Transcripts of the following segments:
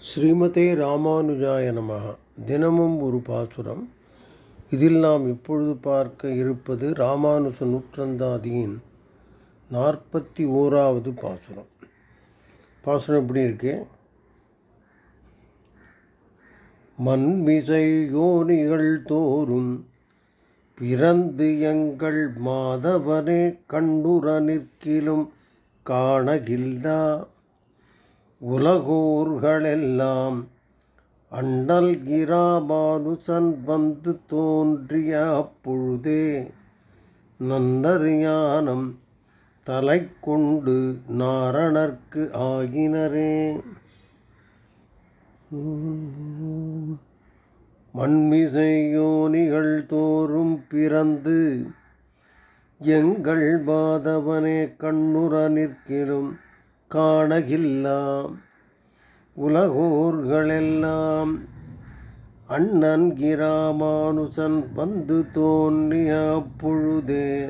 ஸ்ரீமதே ராமானுஜாய நமः தினமும் ஒரு பாசுரம். இதில் நாம் இப்பொழுது பார்க்க இருப்பது ராமானுஜ நூற்றந்தாதியின் நாற்பத்தி ஓராவது பாசுரம். பாசுரம் எப்படி இருக்கு? மண்மிசை யோனிகள் தோறும் பிறந்து எங்கள் மாதவனே கண்டுர நிற்கிலும் காணகில்லா உலகோர்களெல்லாம் அண்ணல் கிராமானுசன் வந்து தோன்றிய அப்பொழுதே நன்னறியானம் தலை கொண்டு நாரணர்க்கு ஆகினரே. மண்மிசையோனிகள் தோறும் பிறந்து எங்கள் பாதவனே கண்ணுற நிற்கிறோம் காணகில்லாம். உலகோர்களெல்லாம் அண்ணன் கிராமானுசன் வந்து தோன்றிய அப்பொழுதே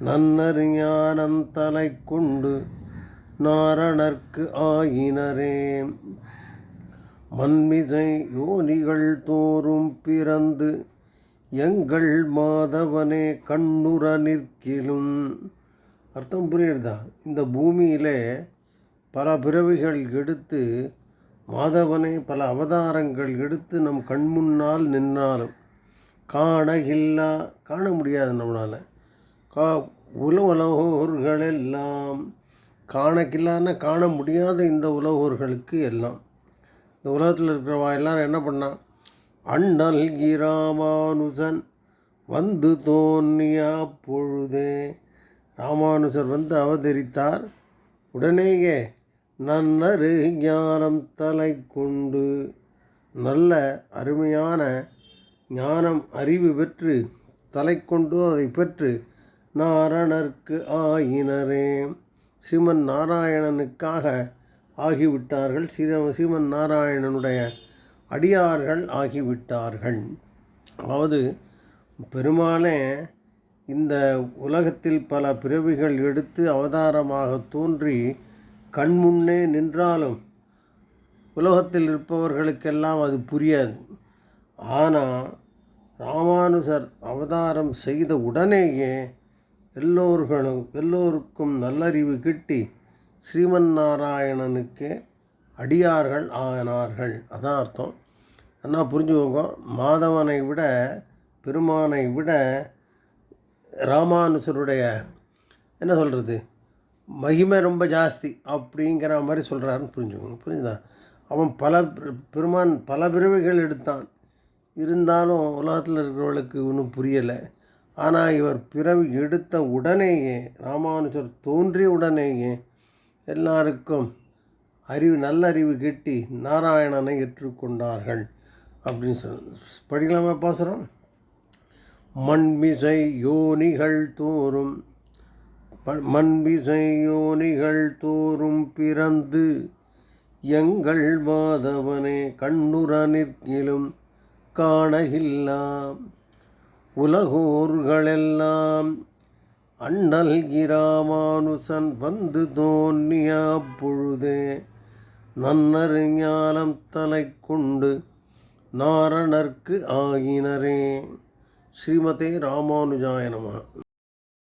நன்னறிஞானம் தலை கொண்டு நாரணர்க்கு ஆயினரே. மண்மிசை யோனிகள் தோறும் பிறந்து எங்கள் மாதவனே கண்ணுற நிற்கிலும் அர்த்தம் புரியுறதா இந்த பூமியிலே பல பிறவிகள் எடுத்து மாதவனை பல அவதாரங்கள் எடுத்து நம் கண்முன்னால் நின்றாலும் காண இல்லா காண முடியாது நம்மளால். கா உல உலகோர்களெல்லாம் காணக்கில்லான்னு காண முடியாத இந்த உலகோர்களுக்கு எல்லாம். இந்த உலகத்தில் இருக்கிறவா எல்லாரும் என்ன பண்ணான்? அண்ணல் ராமானுஜன் வந்து தோன்றியா பொழுதே ராமானுஜர் வந்து அவதரித்தார். உடனேயே நன்னரு ஞானம் தலை கொண்டு நல்ல அருமையான ஞானம் அறிவு பெற்று தலை கொண்டு அதை பெற்று நாரணர்க்கு ஆயினரே. சிமன் நாராயணனுக்காக ஆகிவிட்டார்கள். ஸ்ரீ ஸ்ரீமன் நாராயணனுடைய அடியார்கள் ஆகிவிட்டார்கள். அதாவது பெருமானே இந்த உலகத்தில் பல பிறவிகள் எடுத்து அவதாரமாக தோன்றி கண்முன்னே நின்றாலும் உலகத்தில் இருப்பவர்களுக்கெல்லாம் அது புரியாது. ஆனால் ராமானுஜர் அவதாரம் செய்த உடனேயே எல்லோர்களும் எல்லோருக்கும் நல்லறிவு கிட்டி ஸ்ரீமன் நாராயணனுக்கே அடியார்கள் ஆனார்கள். அதான் அர்த்தம். என்ன புரிஞ்சுக்கோங்க. மாதவனை விட பெருமானை விட ராமானுஜருடைய என்ன சொல்கிறது மகிமை ரொம்ப ஜாஸ்தி அப்படிங்கிற மாதிரி சொல்கிறாருன்னு புரிஞ்சுக்கோங்க. புரிஞ்சுதா? அவன் பல பெருமான் பல பிறவிகள் எடுத்தான். இருந்தாலும் உலகத்தில் இருக்கிறவளுக்கு ஒன்றும் புரியலை. ஆனால் இவர் பிறவி எடுத்த உடனேயே ராமானுஜர் தோன்றிய உடனேயே எல்லாருக்கும் அறிவு நல்ல அறிவு கிட்டி நாராயணனை ஏற்றுக்கொண்டார்கள் அப்படின்னு சொல் படிக்கலாமா பாசுகிறோம் மண்மிசை யோனிகள் தோறும் மண்மிசை யோனிகள் தோறும் பிறந்து எங்கள் மாதவனே கண்ணுற நிற்கிலும் காணகில்லாம். உலகோர்களெல்லாம் அண்ணல் கிராமானுசன் வந்து தோன்றிய பொழுதே நன்னரு ஞானம் தலை கொண்டு நாரணர்க்கு ஆகினரே. ஸ்ரீமதே ராமானுஜாய நம